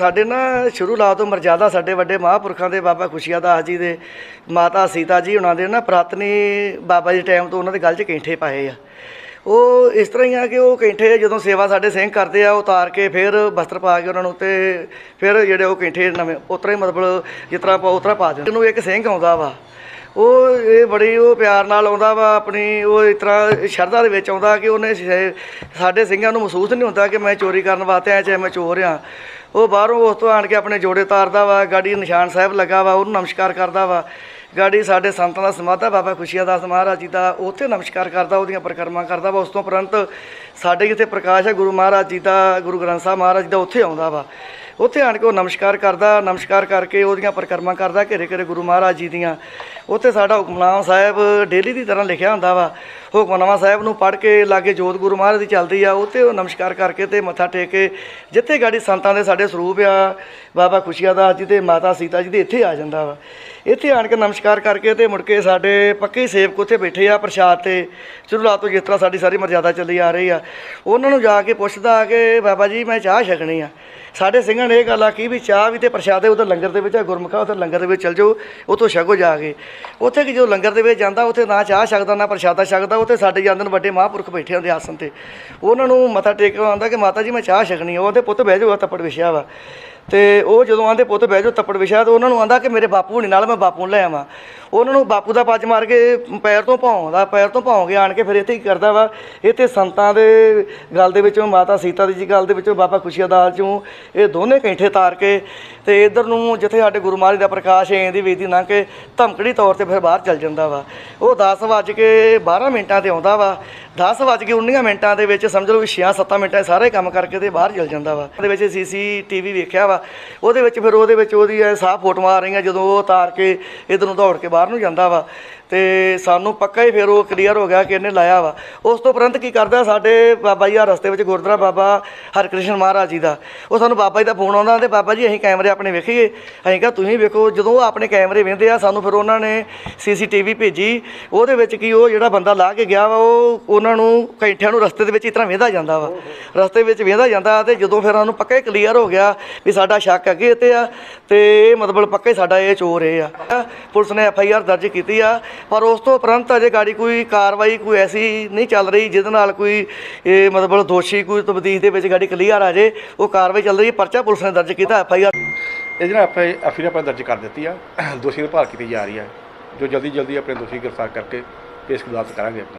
ਸਾਡੇ ਨਾ ਸ਼ੁਰੂ ਲਾ ਤੋਂ ਮਰਜ਼ਾਦਾ ਸਾਡੇ ਵੱਡੇ ਮਹਾਂਪੁਰਖਾਂ ਦੇ ਬਾਬਾ ਖੁਸ਼ੀਆ ਦਾਸ ਜੀ ਦੇ, ਮਾਤਾ ਸੀਤਾ ਜੀ ਉਹਨਾਂ ਦੇ ਨਾ ਪ੍ਰਾਤਨੀ ਬਾਬਾ ਜੀ ਟਾਈਮ ਤੋਂ ਉਹਨਾਂ ਦੇ ਗਲ 'ਚ ਕੈਂਠੇ ਪਾਏ ਆ। ਉਹ ਇਸ ਤਰ੍ਹਾਂ ਹੀ ਆ ਕਿ ਉਹ ਕੈਂਠੇ ਜਦੋਂ ਸੇਵਾ ਸਾਡੇ ਸਿੰਘ ਕਰਦੇ ਆ, ਉਤਾਰ ਕੇ ਫਿਰ ਬਸਤਰ ਪਾ ਕੇ ਉਹਨਾਂ ਨੂੰ ਤੇ ਫਿਰ ਜਿਹੜੇ ਉਹ ਕੈਂਠੇ ਨਵੇਂ, ਉਤਰਾ ਹੀ ਮਤਲਬ ਜਿਸ ਤਰ੍ਹਾਂ ਆਪਾਂ ਉਤਰਾ ਪਾ ਦਿੰਦੇ ਉਹਨੂੰ ਇੱਕ ਸਿੰਘ ਆਉਂਦਾ ਵਾ। ਉਹ ਇਹ ਬੜੀ ਉਹ ਪਿਆਰ ਨਾਲ ਆਉਂਦਾ ਵਾ, ਆਪਣੀ ਉਹ ਇਸ ਤਰ੍ਹਾਂ ਸ਼ਰਧਾ ਦੇ ਵਿੱਚ ਆਉਂਦਾ ਕਿ ਉਹਨੇ ਸਾਡੇ ਸਿੰਘਾਂ ਨੂੰ ਮਹਿਸੂਸ ਨਹੀਂ ਹੁੰਦਾ ਕਿ ਮੈਂ ਚੋਰੀ ਕਰਨ ਵਾਸਤੇ ਆਇਆ ਚਾਹੇ ਮੈਂ ਚੋਰ ਆ ਉਹ ਬਾਹਰੋਂ ਉਸ ਤੋਂ ਆਣ ਕੇ ਆਪਣੇ ਜੋੜੇ ਤਾਰਦਾ ਵਾ, ਗਾੜੀ ਨਿਸ਼ਾਨ ਸਾਹਿਬ ਲੱਗਾ ਵਾ, ਉਹਨੂੰ ਨਮਸਕਾਰ ਕਰਦਾ ਵਾ। ਗਾੜੀ ਸਾਡੇ ਸੰਤਾਂ ਦਾ ਸਮਾਧਾ ਬਾਬਾ ਖੁਸ਼ੀਆ ਦਾਸ ਮਹਾਰਾਜ ਜੀ ਦਾ, ਉੱਥੇ ਨਮਸਕਾਰ ਕਰਦਾ, ਉਹਦੀਆਂ ਪਰਿਕਰਮਾ ਕਰਦਾ ਵਾ। ਉਸ ਤੋਂ ਉਪਰੰਤ ਸਾਡੇ ਜਿੱਥੇ ਪ੍ਰਕਾਸ਼ ਹੈ ਗੁਰੂ ਮਹਾਰਾਜ ਜੀ ਦਾ, ਗੁਰੂ ਗ੍ਰੰਥ ਸਾਹਿਬ ਮਹਾਰਾਜ ਜੀ ਦਾ, ਉੱਥੇ ਆਉਂਦਾ ਵਾ। ਉੱਥੇ ਆਣ ਕੇ ਉਹ ਨਮਸਕਾਰ ਕਰਦਾ, ਨਮਸਕਾਰ ਕਰਕੇ ਉਹਦੀਆਂ ਪਰਿਕਰਮਾ ਕਰਦਾ ਘੇਰੇ ਘੇਰੇ ਗੁਰੂ ਮਹਾਰਾਜ ਜੀ ਦੀਆਂ। ਉੱਥੇ ਸਾਡਾ ਹੁਕਮਨਾਮਾ ਸਾਹਿਬ ਡੇਲੀ ਦੀ ਤਰ੍ਹਾਂ ਲਿਖਿਆ ਹੁੰਦਾ ਵਾ। ਹੁਕਮਨਾਮਾ ਸਾਹਿਬ ਨੂੰ ਪੜ੍ਹ ਕੇ ਲਾਗੇ ਜੋਤ ਗੁਰੂ ਮਹਾਰਾਜ ਦੀ ਚੱਲਦੀ ਆ, ਉੱਥੇ ਉਹ ਨਮਸਕਾਰ ਕਰਕੇ ਤੇ ਮੱਥਾ ਟੇਕ ਕੇ ਜਿੱਥੇ ਗਾੜੀ ਸੰਤਾਂ ਦੇ ਸਾਡੇ ਸਰੂਪ ਆ, ਬਾਬਾ ਖੁਸ਼ੀਆ ਦਾਸ ਜੀ ਤੇ ਮਾਤਾ ਸੀਤਾ ਜੀ ਦੇ ਇੱਥੇ ਆ ਜਾਂਦਾ ਵਾ। ਇੱਥੇ ਆਣ ਕੇ ਨਮਸਕਾਰ ਕਰਕੇ ਤੇ ਮੁੜ ਕੇ ਸਾਡੇ ਪੱਕੇ ਸੇਵਕ ਉੱਥੇ ਬੈਠੇ ਆ ਪ੍ਰਸ਼ਾਦ ਤੇ ਸ਼ੁਰੂਆਤ ਤੋਂ ਜਿਸ ਤਰ੍ਹਾਂ ਸਾਡੀ ਸਾਰੀ ਮਰਜ਼ਾਦਾ ਚੱਲੀ ਆ ਰਹੀ ਆ। ਉਹਨਾਂ ਨੂੰ ਜਾ ਕੇ ਪੁੱਛਦਾ ਕਿ ਬਾਬਾ ਜੀ ਮੈਂ ਚਾਹ ਛਕਣੀ ਆ। ਸਾਡੇ ਸਿੰਘਾਂ ਨੇ ਇਹ ਗੱਲ ਆਖੀ ਵੀ ਚਾਹ ਵੀ ਤੇ ਪ੍ਰਸ਼ਾਦੇ ਉਧਰ ਲੰਗਰ ਦੇ ਵਿੱਚ ਆ, ਗੁਰਮੁਖਾ ਉਧਰ ਲੰਗਰ ਦੇ ਵਿੱਚ ਚਲ ਜਾਓ, ਉੱਥੋਂ ਛਕੋ ਜਾ ਕੇ। ਉੱਥੇ ਕਿ ਜਦੋਂ ਲੰਗਰ ਦੇ ਵਿੱਚ ਜਾਂਦਾ, ਉੱਥੇ ਨਾ ਚਾਹ ਛਕਦਾ, ਨਾ ਪ੍ਰਸ਼ਾਦਾ ਛਕਦਾ, ਉੱਥੇ ਸਾਡੇ ਜਾਂਦੇ ਨੇ ਵੱਡੇ ਮਹਾਂਪੁਰਖ ਬੈਠੇ ਹੁੰਦੇ ਆਸਨ ਤੇ। ਉਹਨਾਂ ਨੂੰ ਮੱਥਾ ਟੇਕ ਕੇ ਆਉਂਦਾ ਕਿ, ਮਾਤਾ ਜੀ, ਮੈਂ ਚਾਹ ਛਕਣੀ ਉਹਦੇ ਪੁੱਤ ਬਹਿ ਜਾਓ ਤੱਪੜ ਵਿਛਿਆ ਵਾ। ਤੇ ਉਹ ਜਦੋਂ ਆਂਦੇ, ਪੁੱਤ ਬਹਿ ਜਾਓ, ਤੱਪੜ ਵਿਛਿਆ। ਤੇ ਉਹਨਾਂ ਨੂੰ ਆਂਦਾ ਕਿ, ਮੇਰੇ ਬਾਪੂ ਹੁਣੀ, ਨਾਲ ਮੈਂ ਬਾਪੂ ਨੂੰ ਲੈ ਆਵਾਂ। ਉਹਨਾਂ ਨੂੰ ਬਾਪੂ ਦਾ ਪੱਜ ਮਾਰ ਕੇ ਪੈਰ ਤੋਂ ਭੌਂਦਾ ਪੈਰ ਤੋਂ ਭੌਂ ਕੇ ਆਣ ਕੇ ਫਿਰ ਇੱਥੇ ਕੀ ਕਰਦਾ ਵਾ। ਇੱਥੇ ਸੰਤਾਂ ਦੇ ਗੱਲ ਦੇ ਵਿੱਚੋਂ, ਮਾਤਾ ਸੀਤਾ ਦੀ ਜੀ ਗੱਲ ਦੇ ਵਿੱਚੋਂ, ਬਾਬਾ ਖੁਸ਼ੀਆ ਦਾਸ ਚੋਂ, ਇਹ ਦੋਨੇ ਕੈਂਠੇ ਤਾਰ ਕੇ ਤੇ ਇਧਰ ਨੂੰ ਜਿੱਥੇ ਸਾਡੇ ਗੁਰੂ ਮਹਾਰਾਜ ਦਾ ਪ੍ਰਕਾਸ਼ ਹੈ ਦੀ ਵੇਦੀ ਲੰਘ ਕੇ ਧਮਕੜੀ ਤੌਰ ਤੇ ਫਿਰ ਬਾਹਰ ਚੱਲ ਜਾਂਦਾ ਵਾ। ਉਹ 10 ਵੱਜ ਕੇ 12 ਮਿੰਟਾਂ ਤੇ ਆਉਂਦਾ ਵਾ। 10 ਵੱਜ ਕੇ 19 ਮਿੰਟਾਂ ਦੇ ਵਿੱਚ ਸਮਝ ਲਓ ਵੀ 6-7 ਮਿੰਟਾਂ ਸਾਰੇ ਕੰਮ ਕਰਕੇ ਤੇ ਬਾਹਰ ਚੱਲ ਜਾਂਦਾ ਵਾ। ਉਹਦੇ ਵਿੱਚ ਸੀਸੀਟੀਵੀ ਵੇਖਿਆ ਵਾ। ਉਹਦੇ ਵਿੱਚ ਫਿਰ ਉਹਦੇ ਵਿੱਚ ਉਹਦੀ ਸਾਫ਼ ਫੋਟੋਆਂ ਆ ਰਹੀਆਂ ਜਦੋਂ ਉਹ ਉਤਾਰ ਕੇ ਇਧਰ ਨੂੰ ਦੌੜ ਕੇ ਬਾਹਰ ਨੂੰ ਜਾਂਦਾ ਵਾ। ਤੇ ਸਾਨੂੰ ਪੱਕਾ ਹੀ ਫਿਰ ਉਹ ਕਲੀਅਰ ਹੋ ਗਿਆ ਕਿ ਇਹਨੇ ਲਾਇਆ ਵਾ। ਉਸ ਤੋਂ ਉਪਰੰਤ ਕੀ ਕਰਦਾ ਸਾਡੇ ਬਾਬਾ ਜੀ ਆ ਰਸਤੇ ਵਿੱਚ ਗੁਰਦੁਆਰਾ ਬਾਬਾ ਹਰਕ੍ਰਿਸ਼ਨ ਮਹਾਰਾਜ ਜੀ ਦਾ। ਉਹ ਸਾਨੂੰ ਬਾਬਾ ਜੀ ਦਾ ਫੋਨ ਆਉਂਦਾ ਤੇ ਬਾਬਾ ਜੀ ਅਸੀਂ ਕੈਮਰੇ ਆਪਣੇ ਵੇਖੀਏ। ਅਸੀਂ ਕਿਹਾ, ਤੁਸੀਂ ਵੇਖੋ, ਜਦੋਂ ਉਹ ਆਪਣੇ ਕੈਮਰੇ ਵੇਖਦੇ ਆ, ਸਾਨੂੰ ਫਿਰ ਉਹਨਾਂ ਨੇ ਸੀਸੀਟੀਵੀ ਭੇਜੀ। ਉਹਦੇ ਵਿੱਚ ਕੀ ਉਹ ਜਿਹੜਾ ਬੰਦਾ ਲਾ ਕੇ ਗਿਆ ਵਾ, ਉਹ ਉਹਨਾਂ ਨੂੰ ਕੈਂਠਿਆਂ ਨੂੰ ਰਸਤੇ ਦੇ ਵਿੱਚ ਇਸ ਤਰ੍ਹਾਂ ਵੇਂਦਾ ਜਾਂਦਾ ਵਾ। ਰਸਤੇ ਵਿੱਚ ਵੇਂਦਾ ਜਾਂਦਾ ਤੇ ਜਦੋਂ ਫਿਰ ਸਾਨੂੰ ਪੱਕਾ ਹੀ ਕਲੀਅਰ ਹੋ ਗਿਆ ਵੀ ਸਾਡਾ ਸ਼ੱਕ ਅੱਗੇ ਤੇ ਆ ਤੇ ਮਤਲਬ ਪੱਕਾ ਹੀ ਸਾਡਾ ਇਹ ਚੋਰ ਇਹ ਆ। ਪੁਲਿਸ ਨੇ ਐਫ ਆਈ ਆਰ ਦਰਜ ਕੀਤੀ ਆ ਪਰ ਉਸ ਤੋਂ ਉਪਰੰਤ ਅਜੇ ਗਾੜੀ ਕੋਈ ਕਾਰਵਾਈ ਕੋਈ ਐਸੀ ਨਹੀਂ ਚੱਲ ਰਹੀ ਜਿਹਦੇ ਨਾਲ ਕੋਈ, ਇਹ ਮਤਲਬ ਦੋਸ਼ੀ ਕੋਈ ਤਬਦੀਲ ਦੇ ਵਿੱਚ ਗਾੜੀ ਕਲੀਅਰ ਆ ਜੇ, ਉਹ ਕਾਰਵਾਈ ਚੱਲ ਰਹੀ ਹੈ। ਪਰਚਾ ਪੁਲਿਸ ਨੇ ਦਰਜ ਕੀਤਾ, ਐਫ ਆਈ ਆਰ ਇਹ ਜਿਹੜਾ ਆਈ ਐਫਆਈਆਰ ਆਪਾਂ ਦਰਜ ਕਰ ਦਿੱਤੀ ਆ, ਦੋਸ਼ੀ ਨੂੰ ਭਾਲ ਕੀਤੀ ਜਾ ਰਹੀ ਹੈ। ਜੋ ਜਲਦੀ ਜਲਦੀ ਆਪਣੇ ਦੋਸ਼ੀ ਗ੍ਰਿਫਤਾਰ ਕਰਕੇ ਕੇਸ ਅਦਾਲਤ ਕਰਾਂਗੇ